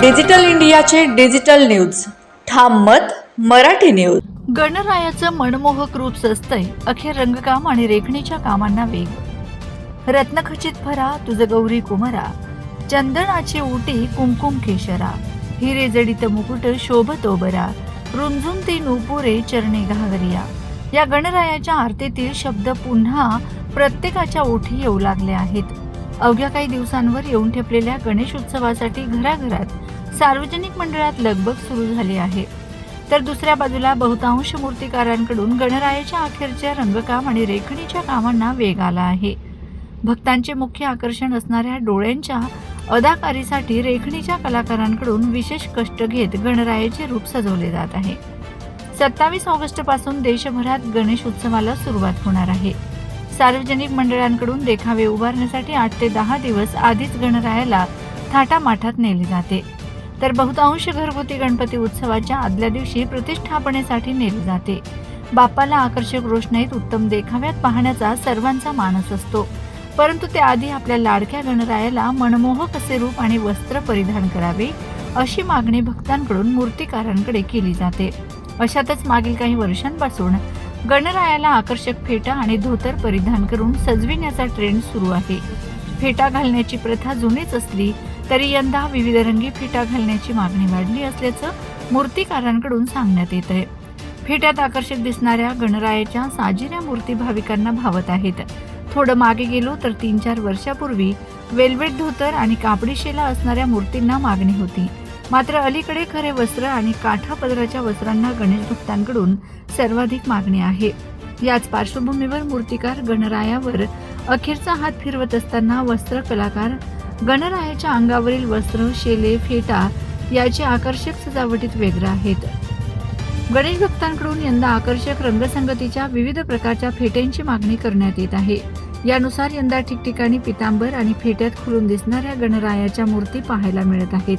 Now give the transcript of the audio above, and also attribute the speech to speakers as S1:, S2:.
S1: Digital इंडियाचे digital news. ठाम मत मराठी न्यूज.
S2: गणरायाचं मनमोहक रूप सजतंय अखेर रंगकाम आणि रेखणीच्या कामांना वेग. रत्नखचित भरा तुझ गौरी कुमरा. चंदनाची उटी कुमकुम केशरा हिरे जडित मुकुट शोभतो बरा रुंजून ती नुपुरे चरणे घागरिया. या गणरायाच्या आरतीतील शब्द पुन्हा प्रत्येकाच्या ओठी येऊ लागले आहेत. अवघ्या काही दिवसांवर येऊन ठेपलेल्या गणेश उत्सवासाठी घराघरात सार्वजनिक मंडळात लगबग सुरू झाली आहे. तर दुसऱ्या बाजूला बहुतांश मूर्तिकारांकडून गणरायाच्या अखेरच्या रंगकाम आणि रेखणीच्या कामांना वेग आला आहे. भक्तांचे मुख्य आकर्षण असणाऱ्या डोळ्यांच्या अदाकारीसाठी रेखणीच्या कलाकारांकडून विशेष कष्ट घेत गणरायाचे रूप सजवले जात आहे. सत्तावीस ऑगस्टपासून देशभरात गणेश उत्सवाला सुरुवात होणार आहे. सार्वजनिक मंडळांकडून देखावे उभारण्यासाठी आठ ते दहा दिवस आधीच गणरायाला थाटामाठात नेले जाते. तर बहुतांश घरगुती गणपती उत्सवाच्या आदल्या दिवशी प्रतिष्ठापनेसाठी नेले जाते. बाप्पाला आकर्षक रोषणाईत उत्तम देखाव्यात पाहण्याचा सर्वांचा मानस असतो. परंतु त्याआधी आपल्या लाडक्या गणरायाला मनमोहक असे रूप आणि वस्त्र परिधान करावे अशी मागणी भक्तांकडून मूर्तिकारांकडे केली जाते. अशातच मागील काही वर्षांपासून गणरायाला आकर्षक फेटा आणि धोतर परिधान करून सजविण्याचा ट्रेंड सुरू आहे. फेटा घालण्याची प्रथा जुनीच असली तरी यंदा विविध रंगी फेटा घालण्याची मागणी वाढली असल्याचं मूर्तिकारांकडून सांगण्यात येत आहे. फेट्यात आकर्षक दिसणाऱ्या गणरायाच्या साजिऱ्या मूर्ती भाविकांना भावत आहेत. थोडं मागे गेलो तर तीन चार वर्षापूर्वी वेल्वेट धोतर आणि कापडी शेला असणाऱ्या मूर्तींना मागणी होती. मात्र अलीकडे खरे वस्त्र आणि काठा पदराच्या वस्त्रांना गणेश भक्तांकडून सर्वाधिक मागणी आहे. याच पार्श्वभूमीवर मूर्तिकार गणरायावर अखेरचा हात फिरवत असताना वस्त्र कलाकार गणरायाच्या अंगावरील वस्त्र शेले फेटा याचे आकर्षक सजावटीत वेगळं आहेत. गणेश भक्तांकडून यंदा आकर्षक रंगसंगतीच्या विविध प्रकारच्या फेट्यांची मागणी करण्यात येत आहे. यानुसार यंदा ठिकठिकाणी पितांबर आणि फेट्यात खुलून दिसणाऱ्या गणरायाच्या मूर्ती पाहायला मिळत आहेत.